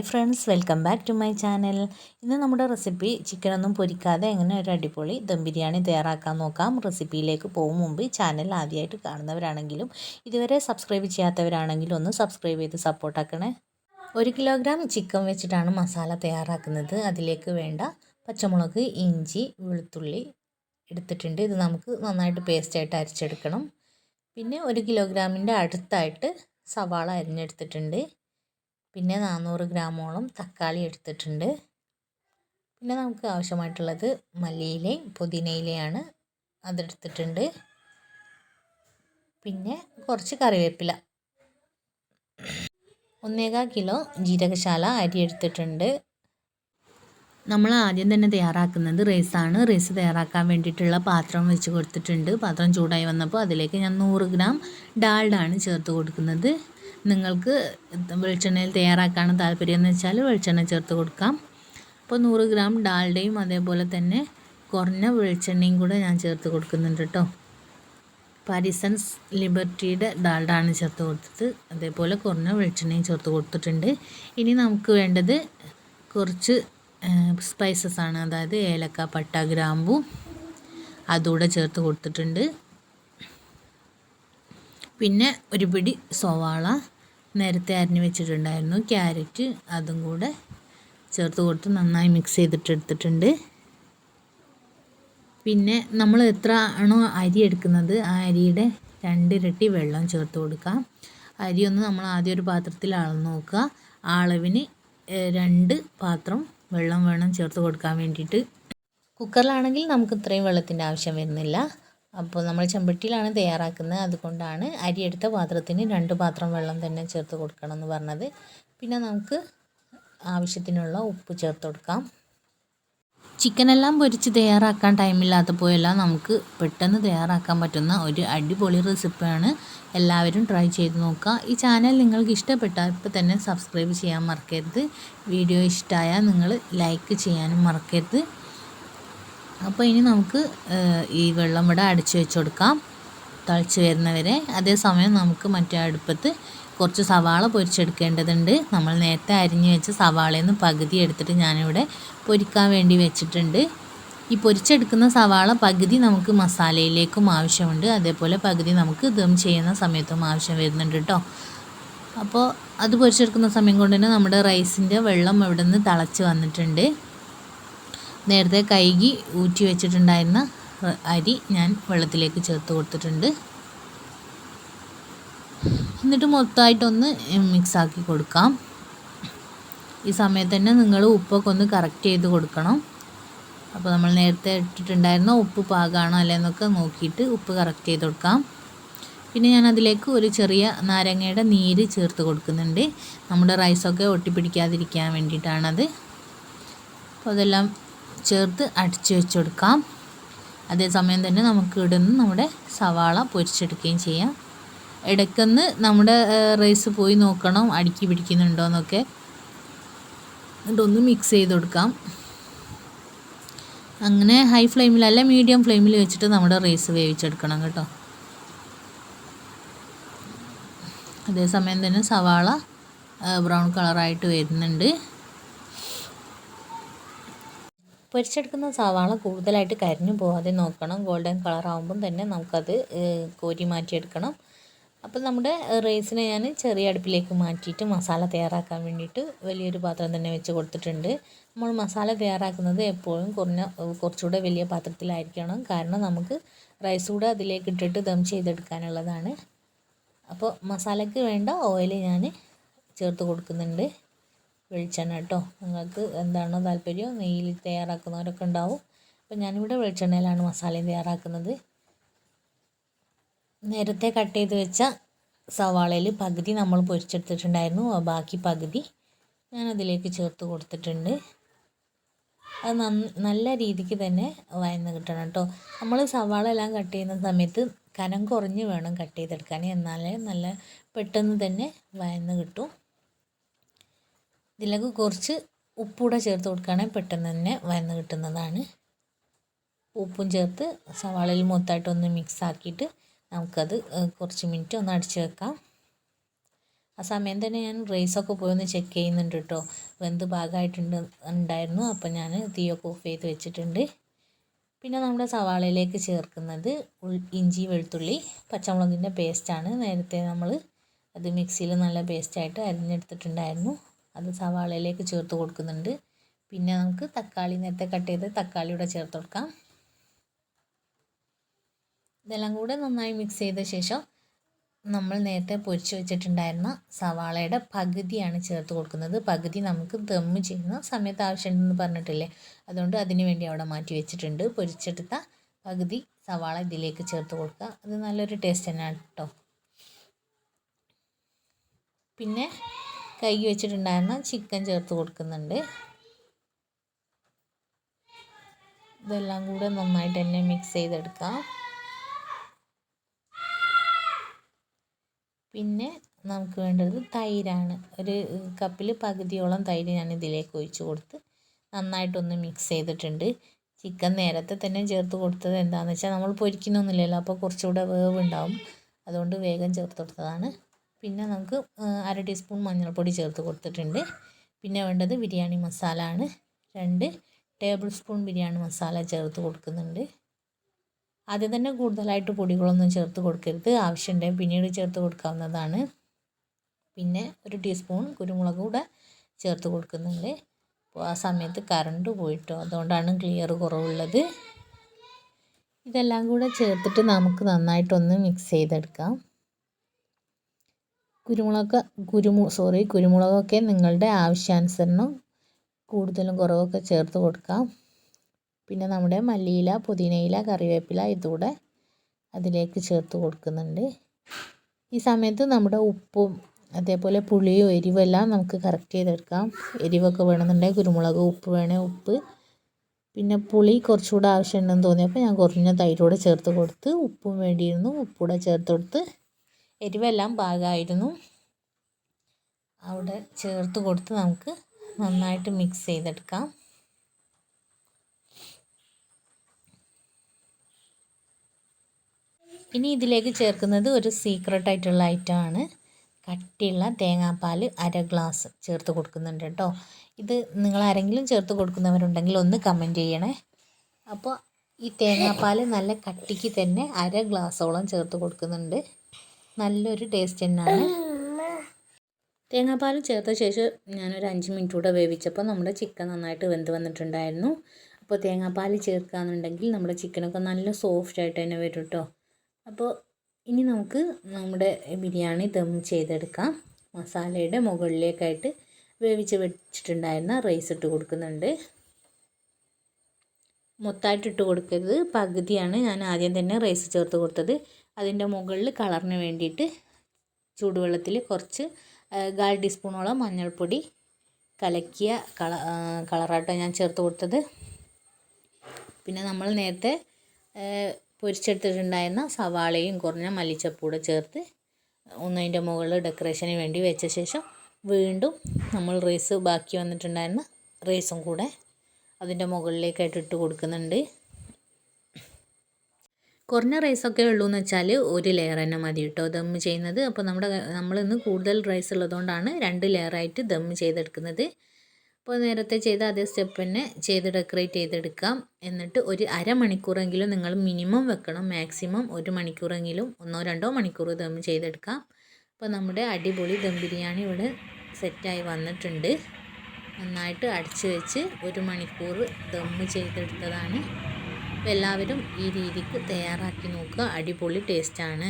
Hi friends welcome back to my channel. ഇന്ന് നമ്മുടെ recipe ചിക്കനൊന്നും പൊരിക്കാതെ എങ്ങനെ ഒരു അടിപൊളി ദം ബിരിയാണി തയ്യാറാക്കാൻ നോക്കാം. റെസിപ്പിയിലേക്ക് പോകും മുമ്പ് ചാനൽ ആദ്യമായിട്ട് കാണുന്നവരാണെങ്കിലും ഇതുവരെ സബ്സ്ക്രൈബ് ചെയ്യാത്തവരാണെങ്കിലും ഒന്ന് സബ്സ്ക്രൈബ് ചെയ്ത് സപ്പോർട്ടാക്കണേ ഒരു കിലോഗ്രാം ചിക്കൻ വെച്ചിട്ടാണ് മസാല തയ്യാറാക്കുന്നത്. അതിലേക്ക് വേണ്ട പച്ചമുളക് ഇഞ്ചി വെളുത്തുള്ളി എടുത്തിട്ടുണ്ട്. ഇത് നമുക്ക് നന്നായിട്ട് പേസ്റ്റായിട്ട് അരച്ചെടുക്കണം. പിന്നെ ഒരു കിലോഗ്രാമിന്റെ അടുത്തായിട്ട് സവാള അരിഞ്ഞെടുത്തിട്ടുണ്ട്. പിന്നെ നാനൂറ് ഗ്രാമോളം തക്കാളി എടുത്തിട്ടുണ്ട്. പിന്നെ നമുക്ക് ആവശ്യമായിട്ടുള്ളത് മല്ലിയിലയും പുതിനയിലയാണ് അതെടുത്തിട്ടുണ്ട്. പിന്നെ കുറച്ച് കറിവേപ്പില. ഒന്നേകാൽ കിലോ ജീരകശാല അരി എടുത്തിട്ടുണ്ട്. നമ്മൾ ആദ്യം തന്നെ തയ്യാറാക്കുന്നത് റൈസാണ്. റൈസ് തയ്യാറാക്കാൻ വേണ്ടിയിട്ടുള്ള പാത്രം വെച്ച് കൊടുത്തിട്ടുണ്ട്. പാത്രം ചൂടായി വന്നപ്പോൾ അതിലേക്ക് ഞാൻ നൂറ് ഗ്രാം ഡാൾഡാണ് ചേർത്ത് കൊടുക്കുന്നത്. നിങ്ങൾക്ക് വെളിച്ചെണ്ണയിൽ തയ്യാറാക്കാണ് താല്പര്യം എന്ന് വെച്ചാൽ വെളിച്ചെണ്ണ ചേർത്ത് കൊടുക്കാം. അപ്പോൾ നൂറ് ഗ്രാം ഡാൽഡയും അതേപോലെ തന്നെ കുറഞ്ഞ വെളിച്ചെണ്ണയും കൂടെ ഞാൻ ചേർത്ത് കൊടുക്കുന്നുണ്ട് കേട്ടോ. പാരിസൺസ് ലിബർട്ടിയുടെ ഡാൽഡാണ് ചേർത്ത് കൊടുത്തത്. അതേപോലെ കുറഞ്ഞ വെളിച്ചെണ്ണയും ചേർത്ത് കൊടുത്തിട്ടുണ്ട്. ഇനി നമുക്ക് വേണ്ടത് കുറച്ച് സ്പൈസസ് ആണ്. അതായത് ഏലക്ക പട്ട ഗ്രാമ്പു അതുകൂടെ ചേർത്ത് കൊടുത്തിട്ടുണ്ട്. പിന്നെ ഒരു പിടി സവാള നേരത്തെ അരിഞ്ഞു വെച്ചിട്ടുണ്ടായിരുന്നു. ക്യാരറ്റ് അതും കൂടെ ചേർത്ത് കൊടുത്ത് നന്നായി മിക്സ് ചെയ്തിട്ട് എടുത്തിട്ടുണ്ട്. പിന്നെ നമ്മൾ എത്ര ആണോ അരി എടുക്കുന്നത് ആ അരിയുടെ രണ്ടിരട്ടി വെള്ളം ചേർത്ത് കൊടുക്കാം. അരി ഒന്ന് നമ്മൾ ആദ്യം ഒരു പാത്രത്തിൽ അളന്ന് നോക്കുക. ആ അളവിന് രണ്ട് പാത്രം വെള്ളം വേണം ചേർത്ത് കൊടുക്കാൻ വേണ്ടിയിട്ട്. കുക്കറിലാണെങ്കിൽ നമുക്ക് ഇത്രയും വെള്ളത്തിന്റെ ആവശ്യം വരുന്നില്ല. അപ്പോൾ നമ്മൾ ചെമ്പട്ടിയിലാണ് തയ്യാറാക്കുന്നത്. അതുകൊണ്ടാണ് അരിയെടുത്ത പാത്രത്തിന് രണ്ട് പാത്രം വെള്ളം തന്നെ ചേർത്ത് കൊടുക്കണം എന്ന് പറഞ്ഞത്. പിന്നെ നമുക്ക് ആവശ്യത്തിനുള്ള ഉപ്പ് ചേർത്ത് കൊടുക്കാം. ചിക്കനെല്ലാം പൊരിച്ച് തയ്യാറാക്കാൻ ടൈമില്ലാത്തപ്പോഴെല്ലാം നമുക്ക് പെട്ടെന്ന് തയ്യാറാക്കാൻ പറ്റുന്ന ഒരു അടിപൊളി റെസിപ്പിയാണ് എല്ലാവരും ട്രൈ ചെയ്ത് നോക്കുക. ഈ ചാനൽ നിങ്ങൾക്ക് ഇഷ്ടപ്പെട്ടാൽ ഇപ്പോൾ തന്നെ സബ്സ്ക്രൈബ് ചെയ്യാൻ മറക്കരുത്. വീഡിയോ ഇഷ്ടമായാൽ നിങ്ങൾ ലൈക്ക് ചെയ്യാനും മറക്കരുത്. അപ്പോൾ ഇനി നമുക്ക് ഈ വെള്ളം ഇവിടെ അടിച്ചു വെച്ച് കൊടുക്കാം തളിച്ച് വരുന്നവരെ. അതേസമയം നമുക്ക് മറ്റേ അടുപ്പത്ത് കുറച്ച് സവാള പൊരിച്ചെടുക്കേണ്ടതുണ്ട്. നമ്മൾ നേരത്തെ അരിഞ്ഞ് വെച്ച സവാളയിൽ നിന്ന് പകുതി എടുത്തിട്ട് ഞാനിവിടെ പൊരിക്കാൻ വേണ്ടി വെച്ചിട്ടുണ്ട്. ഈ പൊരിച്ചെടുക്കുന്ന സവാള പകുതി നമുക്ക് മസാലയിലേക്കും ആവശ്യമുണ്ട്. അതേപോലെ പകുതി നമുക്ക് ദം ചെയ്യുന്ന സമയത്തും ആവശ്യം വരുന്നുണ്ട് കേട്ടോ അപ്പോൾ അത് പൊരിച്ചെടുക്കുന്ന സമയം കൊണ്ട് തന്നെ നമ്മുടെ റൈസിന്റെ വെള്ളം ഇവിടെ നിന്ന് തിളച്ച് വന്നിട്ടുണ്ട്. നേരത്തെ കൈകി ഊറ്റി വെച്ചിട്ടുണ്ടായിരുന്ന അരി ഞാൻ വെള്ളത്തിലേക്ക് ചേർത്ത് കൊടുത്തിട്ടുണ്ട്. എന്നിട്ട് മൊത്തമായിട്ടൊന്ന് മിക്സാക്കി കൊടുക്കാം. ഈ സമയത്ത് തന്നെ നിങ്ങൾ ഉപ്പൊക്കെ ഒന്ന് കറക്റ്റ് ചെയ്ത് കൊടുക്കണം. അപ്പോൾ നമ്മൾ നേരത്തെ ഇട്ടിട്ടുണ്ടായിരുന്ന ഉപ്പ് പാകാണോ അല്ലെന്നൊക്കെ നോക്കിയിട്ട് ഉപ്പ് കറക്റ്റ് ചെയ്ത് കൊടുക്കാം. പിന്നെ ഞാൻ അതിലേക്ക് ഒരു ചെറിയ നാരങ്ങയുടെ നീര് ചേർത്ത് കൊടുക്കുന്നുണ്ട്. നമ്മുടെ റൈസൊക്കെ ഒട്ടിപ്പിടിക്കാതിരിക്കാൻ വേണ്ടിയിട്ടാണത്. അപ്പോൾ അതെല്ലാം ചേർത്ത് അടിച്ച് വെച്ച് കൊടുക്കാം അതേസമയം തന്നെ നമുക്ക് ഇവിടെ നിന്ന് നമ്മുടെ സവാള പൊരിച്ചെടുക്കുകയും ചെയ്യാം. ഇടയ്ക്കൊന്ന് നമ്മുടെ റൈസ് പോയി നോക്കണം അടുക്കി പിടിക്കുന്നുണ്ടോ എന്നൊക്കെ. എന്നിട്ടൊന്ന് മിക്സ് ചെയ്ത് കൊടുക്കാം. അങ്ങനെ ഹൈ ഫ്ലെയിമിൽ ഫ്ലെയിമിലല്ല മീഡിയം ഫ്ലെയിമിൽ വെച്ചിട്ട് നമ്മുടെ റൈസ് വേവിച്ചെടുക്കണം കേട്ടോ. അതേസമയം തന്നെ സവാള ബ്രൗൺ കളറായിട്ട് വരുന്നുണ്ട്. പൊരിച്ചെടുക്കുന്ന സവാള കൂടുതലായിട്ട് കരിഞ്ഞു പോകാതെ നോക്കണം. ഗോൾഡൻ കളർ ആകുമ്പം തന്നെ നമുക്കത് കോരി മാറ്റിയെടുക്കണം. അപ്പോൾ നമ്മുടെ റൈസിനെ ഞാൻ ചെറിയ അടുപ്പിലേക്ക് മാറ്റിയിട്ട് മസാല തയ്യാറാക്കാൻ വേണ്ടിയിട്ട് വലിയൊരു പാത്രം തന്നെ വെച്ച് കൊടുത്തിട്ടുണ്ട്. നമ്മൾ മസാല തയ്യാറാക്കുന്നത് എപ്പോഴും കുറഞ്ഞ കുറച്ചുകൂടെ വലിയ പാത്രത്തിലായിരിക്കണം. കാരണം നമുക്ക് റൈസ് കൂടെ അതിലേക്ക് ഇട്ടിട്ട് ദം ചെയ്തെടുക്കാനുള്ളതാണ്. അപ്പോൾ മസാലയ്ക്ക് വേണ്ട ഓയിൽ ഞാൻ ചേർത്ത് കൊടുക്കുന്നുണ്ട്. വെളിച്ചെണ്ണ കേട്ടോ. നിങ്ങൾക്ക് എന്താണോ താല്പര്യം? നെയ്യിൽ തയ്യാറാക്കുന്നവരൊക്കെ ഉണ്ടാവും. അപ്പോൾ ഞാനിവിടെ വെളിച്ചെണ്ണയിലാണ് മസാലയും തയ്യാറാക്കുന്നത്. നേരത്തെ കട്ട് ചെയ്ത് വെച്ച സവാളയിൽ പകുതി നമ്മൾ പൊരിച്ചെടുത്തിട്ടുണ്ടായിരുന്നു. ബാക്കി പകുതി ഞാൻ അതിലേക്ക് ചേർത്ത് കൊടുത്തിട്ടുണ്ട്. അത് നല്ല രീതിക്ക് തന്നെ വയന്ന് കിട്ടണം കേട്ടോ. നമ്മൾ സവാള എല്ലാം കട്ട് ചെയ്യുന്ന സമയത്ത് കനം കുറഞ്ഞ് വേണം കട്ട് ചെയ്തെടുക്കാൻ. എന്നാലേ നല്ല പെട്ടെന്ന് തന്നെ വയന്ന് കിട്ടും. ഇതിലേക്ക് കുറച്ച് ഉപ്പൂടെ ചേർത്ത് കൊടുക്കുകയാണെങ്കിൽ പെട്ടെന്ന് തന്നെ വരന്ന് കിട്ടുന്നതാണ്. ഉപ്പും ചേർത്ത് സവാളയിൽ മൊത്തമായിട്ടൊന്ന് മിക്സ് ആക്കിയിട്ട് നമുക്കത് കുറച്ച് മിനിറ്റ് ഒന്ന് അടിച്ച് വെക്കാം. ആ സമയം തന്നെ ഞാൻ റൈസൊക്കെ പോയി ഒന്ന് ചെക്ക് ചെയ്യുന്നുണ്ട് കേട്ടോ. വെന്ത് ഭാഗമായിട്ടുണ്ട് ഉണ്ടായിരുന്നു. അപ്പോൾ ഞാൻ തീയൊക്കെ ഓഫ് ചെയ്ത് വെച്ചിട്ടുണ്ട്. പിന്നെ നമ്മുടെ സവാളയിലേക്ക് ചേർക്കുന്നത് ഇഞ്ചി വെളുത്തുള്ളി പച്ചമുളകിന്റെ പേസ്റ്റാണ് നേരത്തെ നമ്മൾ അത് മിക്സിയിൽ നല്ല പേസ്റ്റായിട്ട് അരിഞ്ഞെടുത്തിട്ടുണ്ടായിരുന്നു. അത് സവാളയിലേക്ക് ചേർത്ത് കൊടുക്കുന്നുണ്ട്. പിന്നെ നമുക്ക് തക്കാളി നേരത്തെ കട്ട് ചെയ്ത് തക്കാളി ഇവിടെ ചേർത്ത് കൊടുക്കാം. ഇതെല്ലാം കൂടെ നന്നായി മിക്സ് ചെയ്ത ശേഷം നമ്മൾ നേരത്തെ പൊരിച്ചു വെച്ചിട്ടുണ്ടായിരുന്ന സവാളയുടെ പകുതിയാണ് ചേർത്ത് കൊടുക്കുന്നത്. പകുതി നമുക്ക് ദമ്മ് ചെയ്യുന്ന സമയത്ത് ആവശ്യമുണ്ടെന്ന് പറഞ്ഞിട്ടില്ലേ? അതുകൊണ്ട് അതിന് വേണ്ടി അവിടെ മാറ്റി വെച്ചിട്ടുണ്ട്. പൊരിച്ചെടുത്ത പകുതി സവാള ഇതിലേക്ക് ചേർത്ത് കൊടുക്കുക. അത് നല്ലൊരു ടേസ്റ്റ് തന്നെയാണ് കേട്ടോ പിന്നെ കൈ വെച്ചിട്ടുണ്ടായിരുന്ന ചിക്കൻ ചേർത്ത് കൊടുക്കുന്നുണ്ട്. ഇതെല്ലാം കൂടെ നന്നായിട്ട് തന്നെ മിക്സ് ചെയ്തെടുക്കാം. പിന്നെ നമുക്ക് വേണ്ടത് തൈരാണ്. ഒരു കപ്പിൽ പകുതിയോളം തൈര് ഞാൻ ഇതിലേക്ക് ഒഴിച്ച് കൊടുത്ത് നന്നായിട്ടൊന്ന് മിക്സ് ചെയ്തിട്ടുണ്ട്. ചിക്കൻ നേരത്തെ തന്നെ ചേർത്ത് കൊടുത്തത് എന്താണെന്ന് വെച്ചാൽ നമ്മൾ പൊരിക്കുന്നൊന്നുമില്ലല്ലോ അപ്പോൾ കുറച്ചുകൂടെ വേവ് ഉണ്ടാവും അതുകൊണ്ട് വേഗം ചേർത്ത് കൊടുത്തതാണ്. പിന്നെ നമുക്ക് അര ടീസ്പൂൺ മഞ്ഞൾപ്പൊടി ചേർത്ത് കൊടുത്തിട്ടുണ്ട്. പിന്നെ വേണ്ടത് ബിരിയാണി മസാല ആണ് രണ്ട് ടേബിൾ സ്പൂൺ ബിരിയാണി മസാല ചേർത്ത് കൊടുക്കുന്നുണ്ട്. ആദ്യം തന്നെ കൂടുതലായിട്ട് പൊടികളൊന്നും ചേർത്ത് കൊടുക്കരുത്. ആവശ്യമുണ്ടെങ്കിൽ പിന്നീട് ചേർത്ത് കൊടുക്കാവുന്നതാണ്. പിന്നെ ഒരു ടീസ്പൂൺ കുരുമുളക് കൂടെ ചേർത്ത് കൊടുക്കുന്നുണ്ട്. അപ്പോൾ ആ സമയത്ത് കറണ്ട് പോയിട്ടോ അതുകൊണ്ടാണ് ക്ലിയർ കുറവുള്ളത്. ഇതെല്ലാം കൂടെ ചേർത്തിട്ട് നമുക്ക് നന്നായിട്ടൊന്ന് മിക്സ് ചെയ്തെടുക്കാം. കുരുമുളക് കുരുമു സോറി കുരുമുളകൊക്കെ നിങ്ങളുടെ ആവശ്യാനുസരണം കൂടുതലും കുറവൊക്കെ ചേർത്ത് കൊടുക്കാം. പിന്നെ നമ്മുടെ മല്ലിയില പുതിനയില കറിവേപ്പില ഇതുകൂടെ അതിലേക്ക് ചേർത്ത് കൊടുക്കുന്നുണ്ട്. ഈ സമയത്ത് നമ്മുടെ ഉപ്പും അതേപോലെ പുളിയും എരിവെല്ലാം നമുക്ക് കറക്റ്റ് ചെയ്തെടുക്കാം. എരിവൊക്കെ വേണമെന്നുണ്ടെങ്കിൽ കുരുമുളക് ഉപ്പ് വേണേൽ ഉപ്പ്. പിന്നെ പുളി കുറച്ചുകൂടെ ആവശ്യമുണ്ടെന്ന് തോന്നിയപ്പോൾ ഞാൻ കുറഞ്ഞ തൈരോടെ ചേർത്ത് കൊടുത്ത് ഉപ്പും വേണ്ടിയിരുന്നു. ഉപ്പൂടെ ചേർത്ത് കൊടുത്ത് എരിവെല്ലാം പാകമായിരുന്നു അവിടെ ചേർത്ത് കൊടുത്ത് നമുക്ക് നന്നായിട്ട് മിക്സ് ചെയ്തെടുക്കാം. ഇനി ഇതിലേക്ക് ചേർക്കുന്നത് ഒരു സീക്രട്ട് ആയിട്ടുള്ള ഐറ്റമാണ് കട്ടിയുള്ള തേങ്ങാപ്പാൽ അര ഗ്ലാസ് ചേർത്ത് കൊടുക്കുന്നുണ്ട് കേട്ടോ. ഇത് നിങ്ങൾ ആരെങ്കിലും ചേർത്ത് കൊടുക്കുന്നവരുണ്ടെങ്കിൽ ഒന്ന് കമന്റ് ചെയ്യണേ. അപ്പോൾ ഈ തേങ്ങാപ്പാൽ നല്ല കട്ടിക്ക് തന്നെ അര ഗ്ലാസോളം ചേർത്ത് കൊടുക്കുന്നുണ്ട്. നല്ലൊരു ടേസ്റ്റ് തന്നെയാണ്. തേങ്ങാപ്പാൽ ചേർത്ത ശേഷം ഞാനൊരു അഞ്ച് മിനിറ്റ് കൂടെ വേവിച്ചപ്പോൾ നമ്മുടെ ചിക്കൻ നന്നായിട്ട് വെന്ത് വന്നിട്ടുണ്ടായിരുന്നു. അപ്പോൾ തേങ്ങാപ്പാൽ ചേർക്കുകയാണെന്നുണ്ടെങ്കിൽ നമ്മുടെ ചിക്കനൊക്കെ നല്ല സോഫ്റ്റ് ആയിട്ട് തന്നെ വരും കേട്ടോ. അപ്പോൾ ഇനി നമുക്ക് നമ്മുടെ ബിരിയാണി ദം ചെയ്തെടുക്കാം. മസാലയുടെ മുകളിലേക്കായിട്ട് വേവിച്ച് വെച്ചിട്ടുണ്ടായിരുന്ന റൈസ് ഇട്ട് കൊടുക്കുന്നുണ്ട്. മൊത്തമായിട്ട് ഇട്ട് കൊടുക്കരുത്. പകുതിയാണ് ഞാൻ ആദ്യം തന്നെ റൈസ് ചേർത്ത് കൊടുത്തത്. അതിന്റെ മുകളിൽ കളറിന് വേണ്ടിയിട്ട് ചൂടുവെള്ളത്തിൽ കുറച്ച് കാൽ ടീസ്പൂണോളം മഞ്ഞൾപ്പൊടി കലക്കിയ കള കളറാട്ടോ ഞാൻ ചേർത്ത് കൊടുത്തത്. പിന്നെ നമ്മൾ നേരത്തെ പൊരിച്ചെടുത്തിട്ടുണ്ടായിരുന്ന സവാളയും കുറഞ്ഞ മല്ലിച്ചപ്പൂടെ ചേർത്ത് ഒന്നതിന്റെ മുകളിൽ ഡെക്കറേഷന് വേണ്ടി വെച്ച ശേഷം വീണ്ടും നമ്മൾ റൈസ് ബാക്കി വന്നിട്ടുണ്ടായിരുന്ന റൈസും കൂടെ അതിന്റെ മുകളിലേക്കായിട്ട് ഇട്ട് കൊടുക്കുന്നുണ്ട്. കുറഞ്ഞ റൈസൊക്കെ ഉള്ളൂ എന്ന് വെച്ചാൽ ഒരു ലെയർ തന്നെ മതി കേട്ടോ ദം ചെയ്യുന്നത്. അപ്പോൾ നമ്മുടെ നമ്മളിന്ന് കൂടുതൽ റൈസ് ഉള്ളതുകൊണ്ടാണ് രണ്ട് ലെയറായിട്ട് ദം ചെയ്തെടുക്കുന്നത്. അപ്പോൾ നേരത്തെ ചെയ്ത അതേ സ്റ്റെപ്പ് തന്നെ ചെയ്ത് ഡെക്കറേറ്റ് ചെയ്തെടുക്കാം. എന്നിട്ട് ഒരു അരമണിക്കൂറെങ്കിലും നിങ്ങൾ മിനിമം വെക്കണം. മാക്സിമം ഒരു മണിക്കൂറെങ്കിലും ഒന്നോ രണ്ടോ മണിക്കൂർ ദം ചെയ്തെടുക്കാം. അപ്പോൾ നമ്മുടെ അടിപൊളി ദം ബിരിയാണി ഇവിടെ സെറ്റായി വന്നിട്ടുണ്ട്. നന്നായിട്ട് അടച്ചു വെച്ച് ഒരു മണിക്കൂർ ദം ചെയ്തെടുത്തതാണ്. എല്ലാവരും ഈ രീതിക്ക് തയ്യാറാക്കി നോക്കുക. അടിപൊളി ടേസ്റ്റാണ്